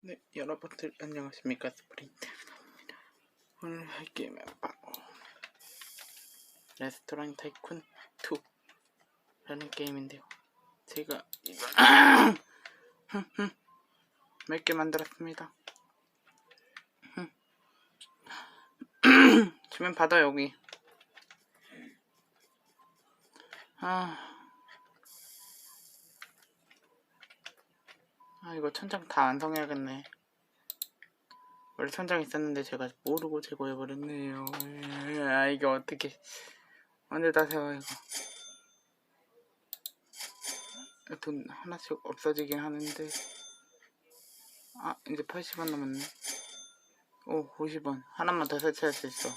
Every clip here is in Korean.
네, 여러분들 안녕하십니까 스프린트입니다. 오늘 할 게임은 바로 레스토랑 타이쿤 2라는 게임인데요. 제가 이걸 몇개 만들었습니다. 주면 받아 여기. 아. 아 이거 천장 다 완성해야겠네. 원래 천장 있었는데 제가 모르고 제거해버렸네요. 아 이게 어떻게. 언제 다 세워 이거? 돈 하나씩 없어지긴 하는데. 아 이제 80원 남았네. 오 50원. 하나만 더 설치할 수 있어.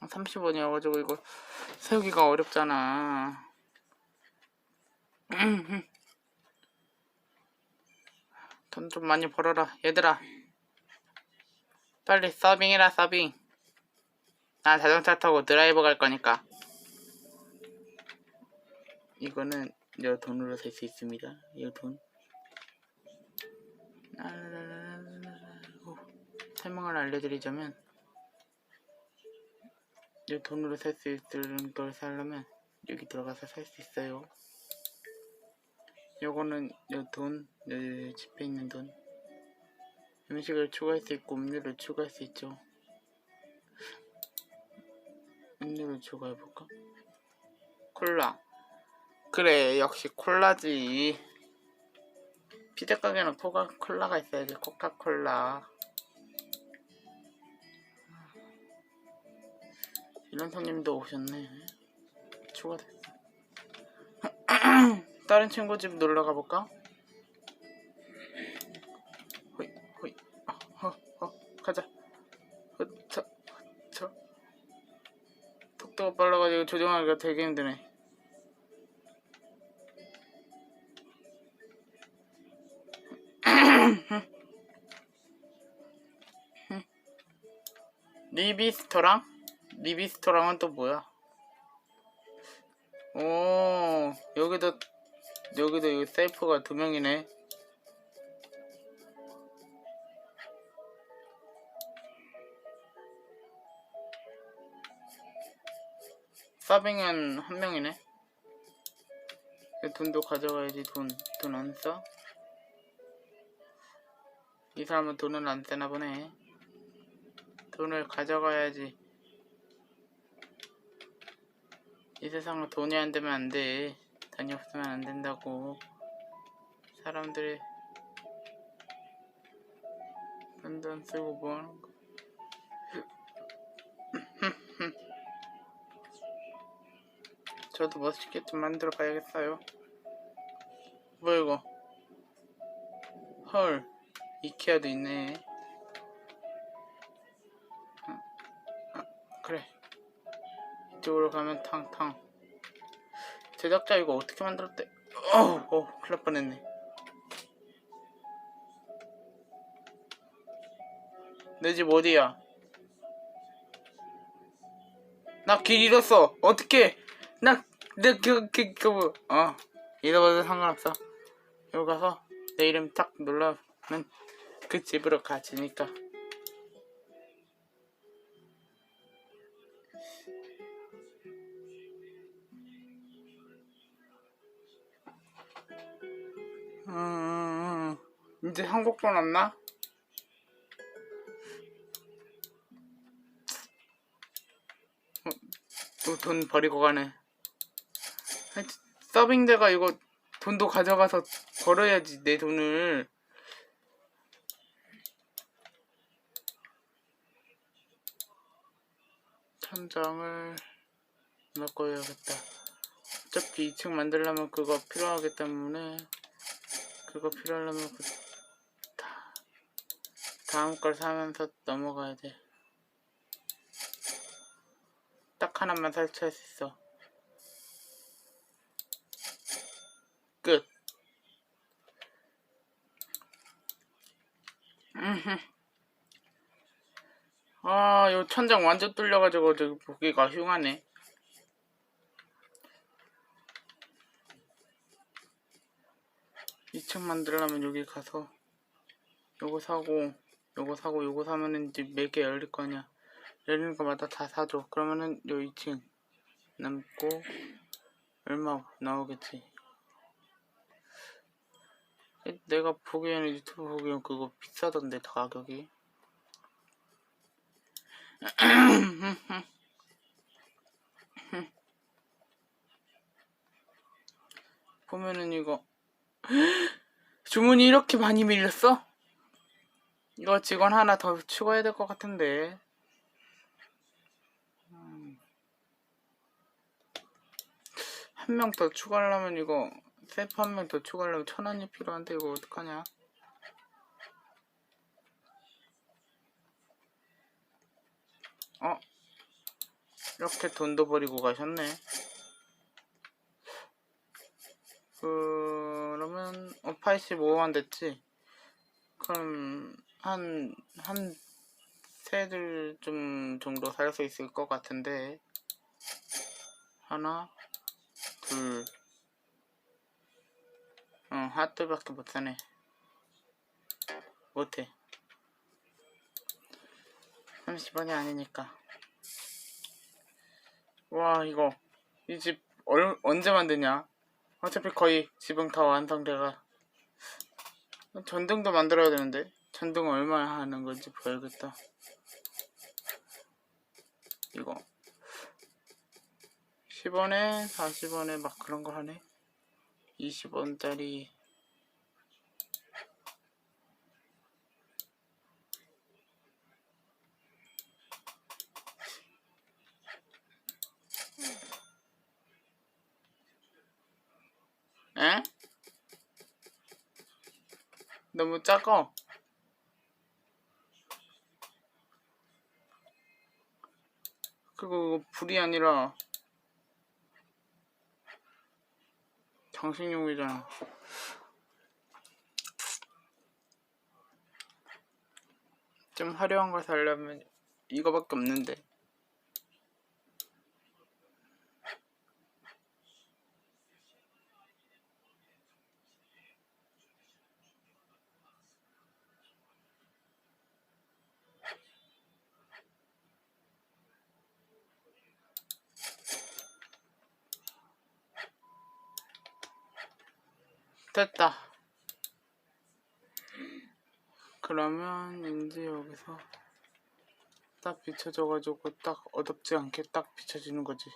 30원이어가지고 이거 세우기가 어렵잖아 돈 좀 많이 벌어라. 얘들아. 빨리 서빙해라 서빙. 나 자동차 타고 드라이버 갈 거니까. 이거는 여 돈으로 살 수 있습니다. 이돈. 설명을 알려드리자면 이 돈으로 살 수 있는 걸 사려면 여기 들어가서 살 수 있어요 요거는 요 돈, 요 집에 있는 돈. 음식을 추가할 수 있고 음료를 추가할 수 있죠. 음료를 추가해볼까? 콜라. 그래, 역시 콜라지. 피자 가게는 포가 콜라가 있어야지, 코카콜라. 이런 손님도 오셨네. 추가됐어. 다른 친구 집 놀러 가볼까? 호이, 호이, 어, 어, 어, 가자. 어, 저, 저. 속도가 빨라가지고 조정하기가 되게 힘드네. 리비스토랑? 리비스토랑은 또 뭐야? 오, 셀프가 두 명이네. 서빙은 한 명이네. 돈도 가져가야지 돈. 돈 안 써? 이 사람은 돈을 안 쓰나 보네. 돈을 가져가야지. 이 세상은 돈이 안 되면 안 돼. 돈이 없으면 안 된다고. 사람들이 안 쓰고 뭐 하는 거. 저도 멋있게 좀 만들어 봐야겠어요. 뭐 이거? 헐, 이케아도 있네. 아, 아, 그래. 이쪽으로 가면 탕탕. 제작자 이거 어떻게 만들었대? 어우, 어, 큰일 날 뻔했네. 내 집 어디야? 나 길 잃었어. 어떻게? 나, 내, 그, 그, 그, 뭐, 어. 잃어버려도 상관없어. 여기 가서 내 이름 딱 눌러면 그 집으로 가지니까. 음, 이제 한국 돈 없나? 돈 버리고 가네. 하여튼 서빙대가 이거 돈도 가져가서 벌어야지 내 돈을. 천장을 바꿔야겠다. 어차피 2층 만들려면 그거 필요하기 때문에 그거 필요하려면 그 다, 다음 걸 사면서 넘어가야 돼. 딱 하나만 설치할 수 있어. 끝. 아, 요 천장 완전 뚫려가지고 저기 보기가 흉하네. 이층 만들려면 여기 가서 요거 사고 요거 사고 요거 사면은 이제 매개 열릴 거냐. 열리는 거마다 다 사줘. 그러면은 요 2층 남고 얼마 나오겠지? 내가 보기에는 유튜브 보기에는 그거 비싸던데 다 가격이. 보면은 이거 주문이 이렇게 많이 밀렸어? 이거 직원 하나 더 추가해야 될 것 같은데 한 명 더 추가하려면 이거 셀프 한 명 더 추가하려면 천 원이 필요한데 이거 어떡하냐? 어? 이렇게 돈도 버리고 가셨네. 그러면 어 85만 됐지? 그럼 한 한 세들 좀 정도 살 수 있을 것 같은데. 하나 둘 어, 핫들밖에 못 사네. 못해. 30원이 아니니까. 와 이거. 이집 언제 만드냐? 어차피 거의 지붕 다 완성돼가. 전등도 만들어야 되는데? 전등 얼마 하는 건지 봐야겠다. 이거 10원에 40원에 막 그런 거 하네 20원짜리 에? 너무 작어. 그거 불이 아니라 장식용이잖아. 좀 화려한 거 살려면 이거밖에 없는데. 됐다. 그러면 이제 여기서 딱 비춰져가지고 딱 어둡지 않게 딱 비춰지는 거지.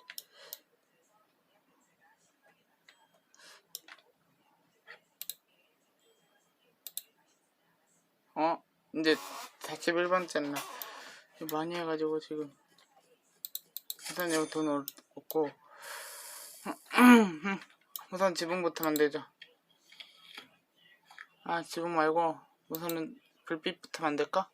어? 이제 41번째나 많이 해가지고 지금 우선 여기 돈 없고 우선 지붕부터 만들자. 아 지붕 말고 우선은 불빛부터 만들까?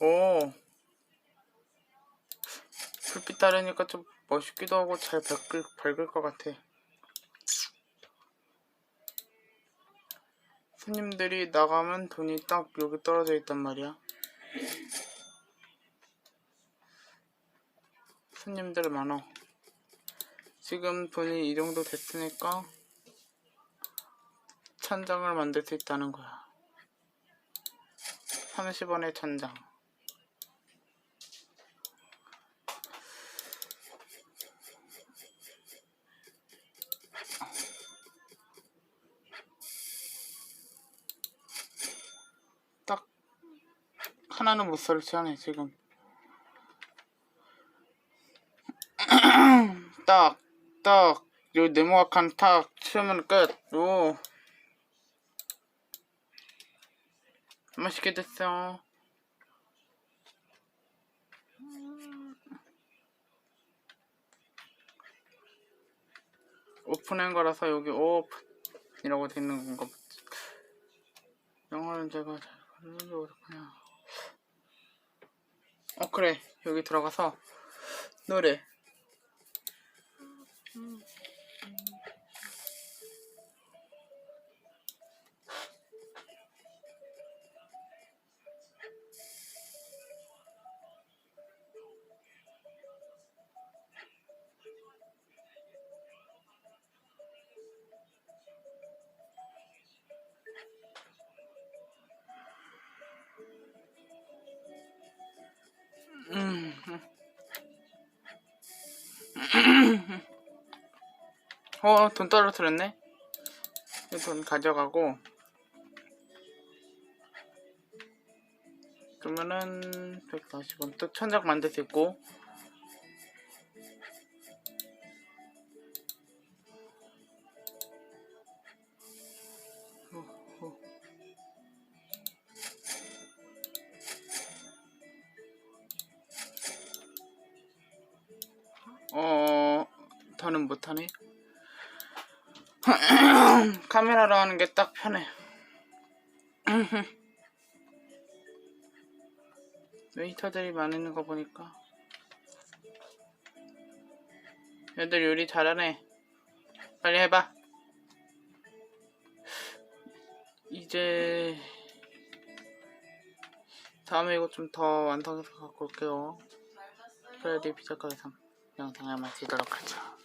오. 불빛 따르니까 좀 멋있기도 하고 잘 밝을, 밝을 것 같아. 손님들이 나가면 돈이 딱 여기 떨어져 있단 말이야 손님들 많아. 지금 돈이 이 정도 됐으니까 천장을 만들 수 있다는 거야. 30원의 천장. 하나는 못 설치하네 지금. 딱, 딱, 요 네모악 한 탁 치우면 끝. 오. 맛있게 됐어. 오픈한 거라서 여기 오픈이라고 돼 있는 건가 보지. 영어는 제가 잘 가르는 게 어떡하냐. 어, 그래. 여기 들어가서 노래. 음. 어, 돈 떨어뜨렸네? 이돈 가져가고. 그러면은, 140원. 또 천장 만들 수 있고. 어, 더는 못하네. 카메라로 하는 게 딱 편해. 웨이터들이 많은 거 보니까. 애들 요리 잘하네. 빨리 해봐. 이제 다음에 이거 좀 더 완성해서 갖고 올게요. 그래야 내 피자가게 영상을 마치도록 하죠.